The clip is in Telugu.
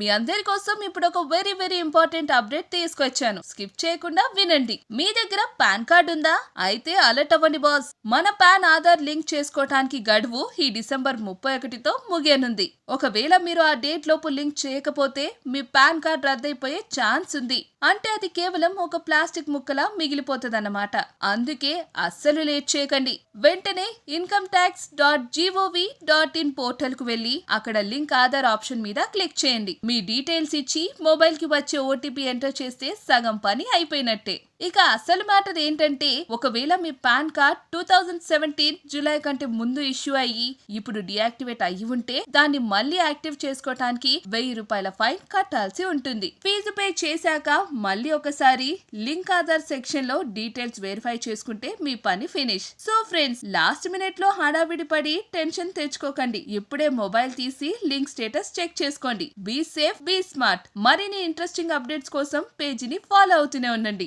మీ అందరి కోసం ఇప్పుడు ఒక వెరీ వెరీ ఇంపార్టెంట్ అప్డేట్ తీసుకొచ్చాను. స్కిప్ చేయకుండా వినండి. మీ దగ్గర పాన్ కార్డ్ ఉందా? అయితే అలర్ట్ అవ్వండి బాస్ మన పాన్ ఆధార్ లింక్ చేసుకోవటానికి గడువు ఈ డిసెంబర్ ముప్పై ఒకటితో ముగియనుంది. ఒకవేళ మీరు ఆ డేట్ లోపు లింక్ చేయకపోతే మీ పాన్ కార్డ్ రద్దయిపోయే ఛాన్స్ ఉంది. అంటే అది కేవలం ఒక ప్లాస్టిక్ ముక్కలా మిగిలిపోతుందన్నమాట. అందుకే అస్సలు లేట్ చేయకండి. వెంటనే income tax dot G O V పోర్టల్కు in అక్కడ లింక్ ఆధార్ ఆప్షన్ మీద క్లిక్ చేయండి. మీ డీటెయిల్స్ ఇచ్చి మొబైల్కి వచ్చే ఓటీపీ ఎంటర్ చేస్తే సగం పని అయిపోయినట్టే. ఇక అసలు మ్యాటర్ ఏంటంటే ఒకవేళ మీ PAN card two thousand seventeen July కంటే ముందు ఇష్యూ అయ్యి ఇప్పుడు డియాక్టివేట్ అయ్యి ఉంటే దాన్ని మళ్ళీ యాక్టివ్ చేసుకోవటానికి వెయ్యి రూపాయల ఫైన్ కట్టాల్సి ఉంటుంది. ఫీజు పే చేశాక మళ్ళీ ఒకసారి లింక్ ఆధార్ సెక్షన్లో డీటెయిల్స్ వెరిఫై చేసుకుంటే మీ పని ఫినిష్. సో ఫ్రెండ్స్ లాస్ట్ మినిట్లో హడావిడి పడి టెన్షన్ తెచ్చుకోకండి. ఇప్పుడే మొబైల్ తీసి లింక్ స్టేటస్ చెక్ చేసుకోండి. బీ సేఫ్ బీ స్మార్ట్ మరిన్ని ఇంట్రెస్టింగ్ అప్డేట్స్ కోసం పేజీని ఫాలో అవుతూనే ఉండండి.